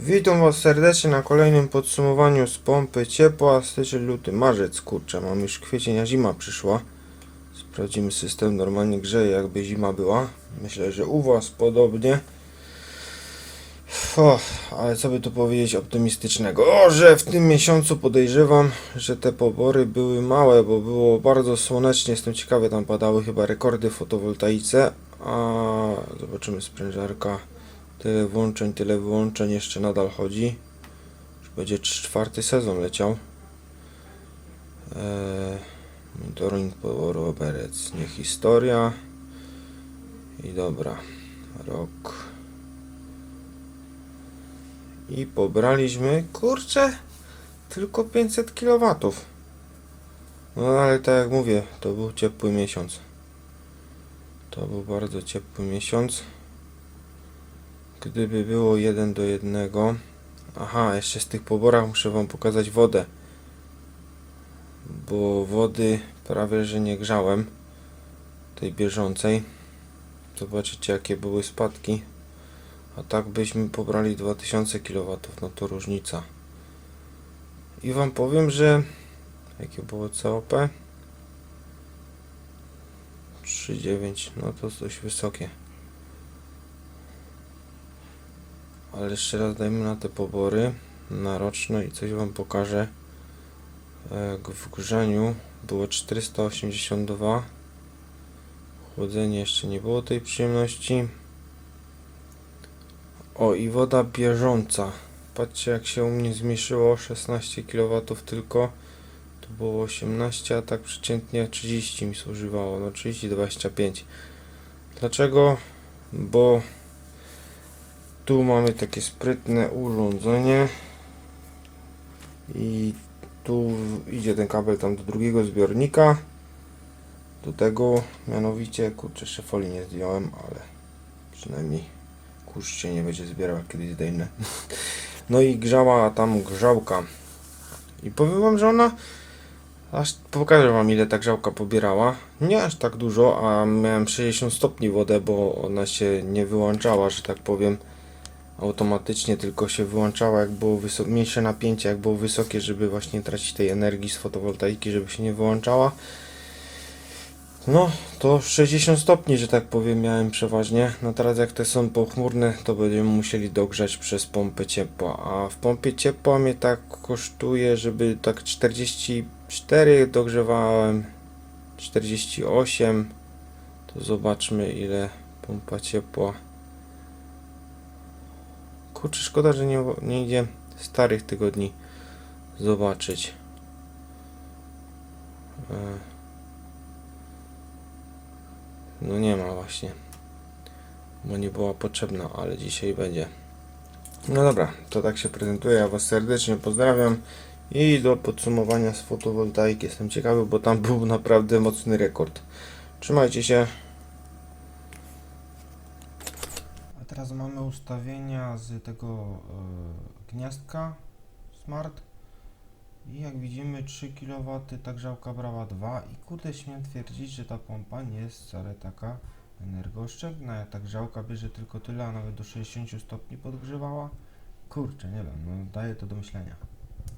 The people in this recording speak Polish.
Witam Was serdecznie na kolejnym podsumowaniu z pompy ciepła, styczeń, luty, marzec, kurczę, mam już kwiecień, a zima przyszła. Sprawdzimy system, normalnie grzeje jakby zima była. Myślę, że u Was podobnie. O, ale co by tu powiedzieć optymistycznego? O, że w tym miesiącu podejrzewam, że te pobory były małe, bo było bardzo słonecznie, jestem ciekawy, tam padały chyba rekordy w fotowoltaice, a zobaczymy sprężarka. Tyle włączeń, tyle wyłączeń jeszcze nadal chodzi. Już będzie czwarty sezon leciał. Eee, monitoring poboru oberec. Nie historia. I dobra. Rok. I pobraliśmy, kurczę, tylko 500 kW. No ale tak jak mówię, to był ciepły miesiąc. To był bardzo ciepły miesiąc. Gdyby było 1 do 1. Aha, jeszcze z tych poborach muszę Wam pokazać wodę. Bo wody prawie że nie grzałem. Tej bieżącej. Zobaczycie jakie były spadki. A tak byśmy pobrali 2000 kW, no to różnica. I Wam powiem, że jakie było COP? 3,9, no to dość wysokie. Ale jeszcze raz dajmy na te pobory na roczne i coś Wam pokażę. E, W grzaniu było 482. Chłodzenie jeszcze nie było tej przyjemności. O i woda bieżąca. Patrzcie jak się u mnie zmniejszyło 16 kW tylko. Tu było 18, a tak przeciętnie 30 mi zużywało. No 30-25. Dlaczego? Bo tu mamy takie sprytne urządzenie. I tu idzie ten kabel tam do drugiego zbiornika. Do tego mianowicie kurczę jeszcze folii nie zdjąłem ale przynajmniej kurz się nie będzie zbierał kiedyś zdejmę. No i grzała tam grzałka. I powiem wam, że ona aż pokażę wam ile ta grzałka pobierała. Nie aż tak dużo, a miałem 60 stopni wodę, bo ona się nie wyłączała, że tak powiem automatycznie tylko się wyłączała jak było mniejsze napięcie, jak było wysokie, żeby właśnie tracić tej energii z fotowoltaiki, żeby się nie wyłączała. No, to 60 stopni, że tak powiem, miałem przeważnie. No teraz jak te są pochmurne, to będziemy musieli dogrzać przez pompę ciepła. A w pompie ciepła mnie tak kosztuje, żeby tak 44 dogrzewałem, 48. To zobaczmy ile pompa ciepła. Kurczę, szkoda, że nie, nie idzie starych tygodni zobaczyć. E. No nie ma właśnie. Bo nie była potrzebna, ale dzisiaj będzie. No dobra, to tak się prezentuje. Ja Was serdecznie pozdrawiam. I do podsumowania z fotowoltaiki. Jestem ciekawy, bo tam był naprawdę mocny rekord. Trzymajcie się. A teraz mamy ustawienia z tego e, gniazdka Smart. I jak widzimy 3 kW, ta grzałka brała 2 i kurde śmiem twierdzić, że ta pompa nie jest wcale taka energooszczędna. Ta grzałka bierze tylko tyle, a nawet do 60 stopni podgrzewała. Kurczę, nie wiem, no daje to do myślenia.